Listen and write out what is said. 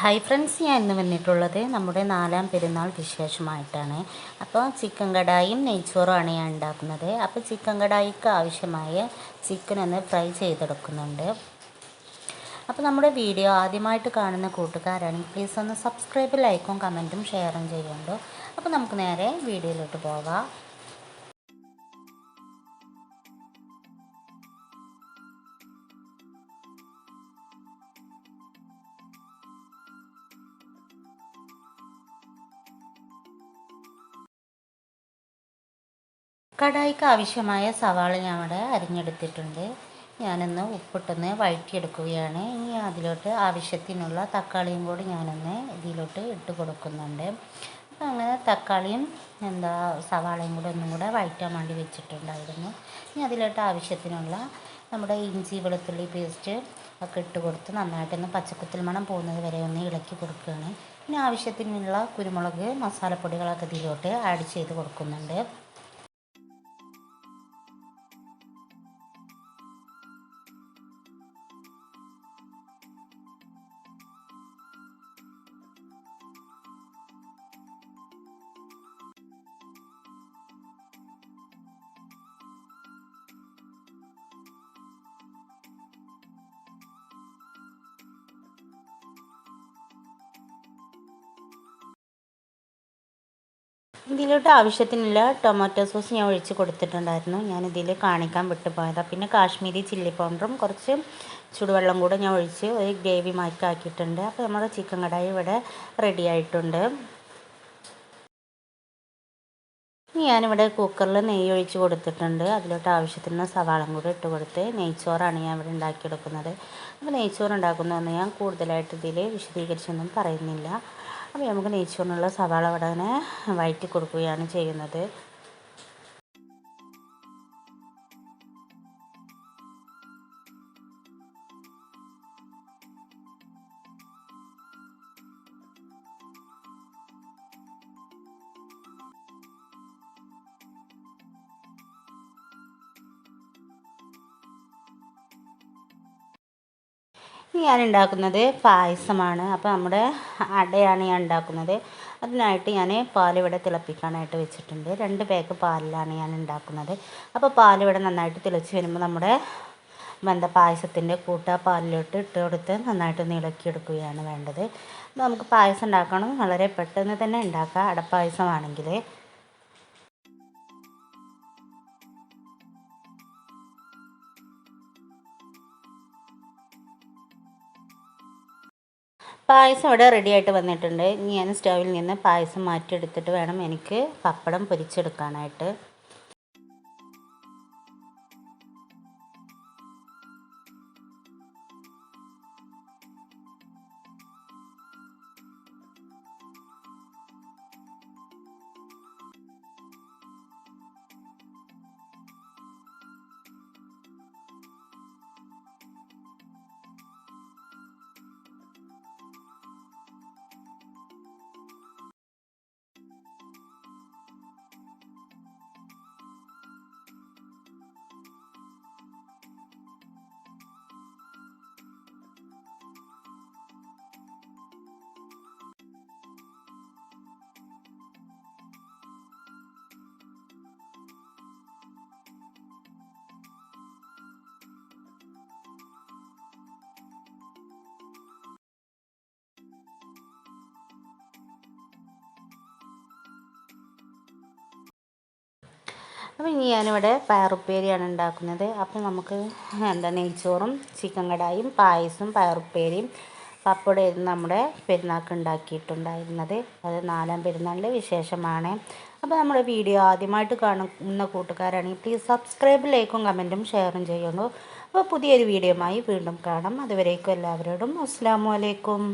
Hi friends ഞാൻ ഇന്ന് വന്നിട്ടുള്ളത് നമ്മുടെ നാലാം പെരുന്നാൾ വിശേഷമായിട്ടാണ്. അപ്പോൾ ചിക്കൻ കടായും നെയ്ച്ചോറുമാണ് ഞാൻ ഉണ്ടാക്കുന്നത്. അപ്പോൾ ചിക്കൻ കടായിക്ക് ആവശ്യമായ ചിക്കൻ ഒന്ന് ഫ്രൈ ചെയ്തെടുക്കുന്നുണ്ട്. അപ്പോൾ നമ്മുടെ വീഡിയോ ആദ്യമായിട്ട് കാണുന്ന കൂട്ടുകാരാണ് പ്ലീസ് ഒന്ന് സബ്സ്ക്രൈബ് ലൈക്കും കമന്റും ഷെയറും ചെയ്യുന്നുണ്ട്. അപ്പോൾ നമുക്ക് നേരെ വീഡിയോയിലോട്ട് പോകാം. കടായിക്ക് ആവശ്യമായ സവാള ഞാൻ ഇവിടെ അരിഞ്ഞെടുത്തിട്ടുണ്ട്. ഞാനൊന്ന് ഉപ്പിട്ടൊന്ന് വഴറ്റിയെടുക്കുകയാണ്. ഇനി അതിലോട്ട് ആവശ്യത്തിനുള്ള തക്കാളിയും കൂടി ഞാനൊന്ന് ഇതിലോട്ട് ഇട്ട് കൊടുക്കുന്നുണ്ട്. അപ്പം അങ്ങനെ തക്കാളിയും എന്താ സവാളയും കൂടെ ഒന്നും കൂടെ വഴറ്റാൻ വേണ്ടി വെച്ചിട്ടുണ്ടായിരുന്നു. ഇനി അതിലോട്ട് ആവശ്യത്തിനുള്ള നമ്മുടെ ഇഞ്ചി വെളുത്തുള്ളി പേസ്റ്റ് ഒക്കെ ഇട്ട് കൊടുത്ത് നന്നായിട്ടൊന്ന് പച്ചക്കുത്തിൽ മണം പോകുന്നത് വരെ ഒന്ന് ഇളക്കി കൊടുക്കുകയാണ്. ഇനി ആവശ്യത്തിനുള്ള കുരുമുളക് മസാലപ്പൊടികളൊക്കെ ഇതിലോട്ട് ആഡ് ചെയ്ത് കൊടുക്കുന്നുണ്ട്. ഇതിലോട്ട് ആവശ്യത്തിനുള്ള ടൊമാറ്റോ സോസ് ഞാൻ ഒഴിച്ച് കൊടുത്തിട്ടുണ്ടായിരുന്നു. ഞാൻ ഇതിൽ കാണിക്കാൻ വിട്ടുപോയതാണ് പിന്നെ കാശ്മീരി ചില്ലി പൗഡറും കുറച്ച് ചൂടുവെള്ളം കൂടെ ഞാൻ ഒഴിച്ച് ഒരു ഗ്രേവി മാറ്റി ആക്കിയിട്ടുണ്ട്. അപ്പോൾ നമ്മുടെ ചിക്കൻ കടായി ഇവിടെ റെഡി ആയിട്ടുണ്ട്. ഞാനിവിടെ കുക്കറിൽ നെയ്യ് ഒഴിച്ച് കൊടുത്തിട്ടുണ്ട്. അതിലോട്ട് ആവശ്യത്തിന് സവാളം കൂടെ ഇട്ട് കൊടുത്ത് നെയ്ച്ചോറാണ് ഞാൻ ഇവിടെ ഉണ്ടാക്കിയെടുക്കുന്നത്. അപ്പോൾ നെയ്ച്ചോറ് ഉണ്ടാക്കുന്നതെന്ന് ഞാൻ കൂടുതലായിട്ട് ഇതിൽ വിശദീകരിച്ചൊന്നും പറയുന്നില്ല. അപ്പോൾ നമുക്ക് നെയ്ച്ചോറിനുള്ള സവാള വടകനെ വഴറ്റി കൊടുക്കുകയാണ് ചെയ്യുന്നത്. ഞാൻ ഉണ്ടാക്കുന്നത് പായസമാണ്. അപ്പോൾ നമ്മുടെ അടയാണ് ഞാൻ ഉണ്ടാക്കുന്നത് അതിനായിട്ട് ഞാൻ പാലിവിടെ തിളപ്പിക്കാനായിട്ട് വെച്ചിട്ടുണ്ട്. രണ്ട് പേക്ക് പാലിലാണ് ഞാൻ ഉണ്ടാക്കുന്നത് അപ്പോൾ പാലിവിടെ നന്നായിട്ട് തിളച്ച് വരുമ്പോൾ നമ്മുടെ വെന്ത പായസത്തിന്റെ കൂട്ട പാലിലോട്ട് ഇട്ട് കൊടുത്ത് നന്നായിട്ട് ഇളക്കിയെടുക്കുകയാണ് വേണ്ടത്. നമുക്ക് പായസം ഉണ്ടാക്കണം. വളരെ പെട്ടെന്ന് തന്നെ ഉണ്ടാക്കാം. അടപ്പായസമാണെങ്കിൽ പായസം ഇവിടെ റെഡിയായിട്ട് വന്നിട്ടുണ്ട്. ഇനി ഞാൻ സ്റ്റൗവിൽ നിന്ന് പായസം മാറ്റിയെടുത്തിട്ട് വേണം എനിക്ക് പപ്പടം പൊരിച്ചെടുക്കാനായിട്ട്. അപ്പോൾ ഇനി ഞാനിവിടെ പയറുപ്പേരിയാണ് ഉണ്ടാക്കുന്നത്. അപ്പോൾ നമുക്ക് എന്താ നെയ്ച്ചോറും ചിക്കൻ കടായും പായസവും പയറുപ്പേരിയും പപ്പടമായിരുന്നു നമ്മുടെ പെരുന്നാൾക്ക് ഉണ്ടാക്കിയിട്ടുണ്ടായിരുന്നത്. അത് നാലാം പെരുന്നാളിന്റെ വിശേഷമാണ്. അപ്പോൾ നമ്മുടെ വീഡിയോ ആദ്യമായിട്ട് കാണുന്ന കൂട്ടുകാരാണെങ്കിൽ പ്ലീസ് സബ്സ്ക്രൈബ് ലൈക്കും കമന്റും ഷെയറും ചെയ്യുന്നു. അപ്പോൾ പുതിയൊരു വീഡിയോയുമായി വീണ്ടും കാണാം. അതുവരേക്കും എല്ലാവരോടും അസ്സാം വലൈക്കും